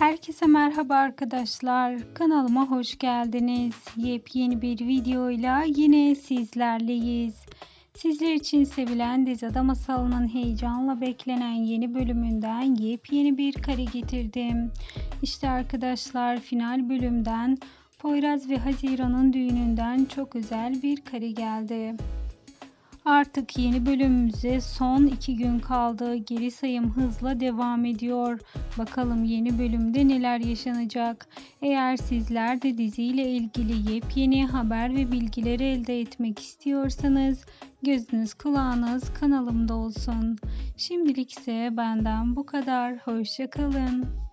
Herkese merhaba arkadaşlar. Kanalıma hoş geldiniz. Yepyeni bir videoyla yine sizlerleyiz. Sizler için sevilen Dizi Ada Masalı'nın heyecanla beklenen yeni bölümünden yepyeni bir kare getirdim. İşte arkadaşlar final bölümden Poyraz ve Haziran'ın düğününden çok özel bir kare geldi. Artık yeni bölümümüze son iki gün kaldı. Geri sayım hızla devam ediyor. Bakalım yeni bölümde neler yaşanacak. Eğer sizler de diziyle ilgili yepyeni haber ve bilgileri elde etmek istiyorsanız gözünüz kulağınız kanalımda olsun. Şimdilik ise benden bu kadar. Hoşçakalın.